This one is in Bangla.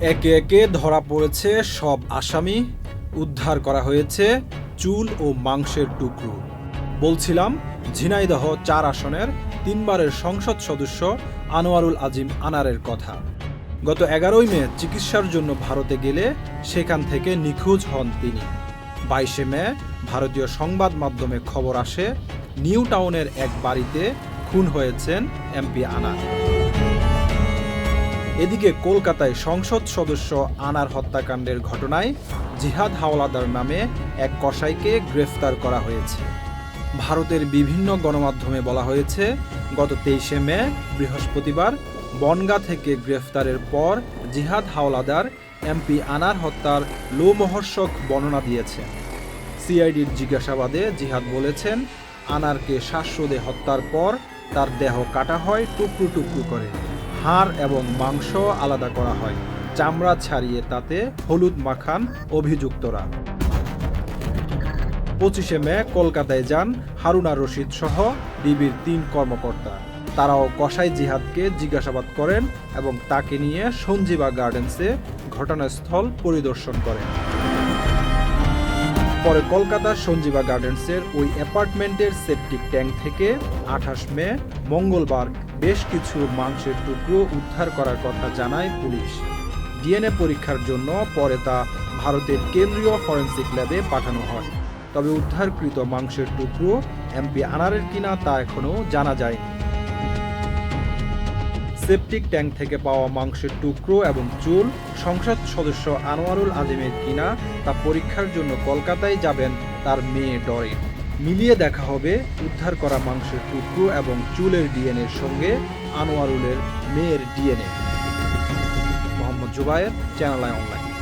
একে একে ধরা পড়েছে সব আসামি। উদ্ধার করা হয়েছে চুল ও মাংসের টুকরো। বলছিলাম, ঝিনাইদহ চার আসনের তিনবারের সংসদ সদস্য আনোয়ারুল আজিম আনারের কথা। গত এগারোই মে চিকিৎসার জন্য ভারতে গেলে সেখান থেকে নিখোঁজ হন তিনি। বাইশে মে ভারতীয় সংবাদ মাধ্যমে খবর আসে, নিউ টাউনের এক বাড়িতে খুন হয়েছেন এমপি আনার। এদিকে কলকাতায় সংসদ সদস্য আনার হত্যাকাণ্ডের ঘটনায় জিহাদ হাওলাদার নামে এক কসাইকে গ্রেফতার করা হয়েছে। ভারতের বিভিন্ন গণমাধ্যমে বলা হয়েছে, গত তেইশে মে, বৃহস্পতিবার, বনগা থেকে গ্রেফতারের পর জিহাদ হাওলাদার এমপি আনার হত্যার লোমহর্ষক বর্ণনা দিয়েছে। সিআইডির জিজ্ঞাসাবাদে জিহাদ বলেছেন, আনারকে শ্বাসরোধে হত্যার পর তার দেহ কাটা হয় টুকরো টুকরো করে। হাড় এবং মাংস আলাদা করা হয়। চামড়া ছাড়িয়ে তাতে হলুদ মাখান অভিযুক্তরা। পঁচিশে মে কলকাতায় যান হারুনা রশিদ সহ ডিবির তিন কর্মকর্তা। তারাও কসাই জিহাদকে জিজ্ঞাসাবাদ করেন এবং তাকে নিয়ে সঞ্জীবা গার্ডেন্সে ঘটনাস্থল পরিদর্শন করেন। পরে কলকাতার সঞ্জীবা গার্ডেন্সের ওই অ্যাপার্টমেন্টের সেপটিক ট্যাঙ্ক থেকে আঠাশ মে, মঙ্গলবার বেশ কিছু মাংসের টুকরো উদ্ধার করার কথা জানায় পুলিশ। ডিএনএ পরীক্ষার জন্য পরে তা ভারতের কেন্দ্রীয় ফরেন্সিক ল্যাবে পাঠানো হয়। তবে উদ্ধারকৃত মাংসের টুকরো এমপি আনারের কিনা তা এখনও জানা যায়নি। সেপটিক ট্যাঙ্ক থেকে পাওয়া মাংসের টুকরো এবং চুল, সংসদ সদস্য আনোয়ারুল আজিমের কিনা তা পরীক্ষার জন্য কলকাতায় যাবেন তার মেয়ে ডরিন মিলিয়ে দেখা হবে উদ্ধার করা মাংসের টুকরো এবং চুলের ডিএনএর সঙ্গে আনোয়ারুলের মেয়ের DNA. Mohammad Zubair, channel online.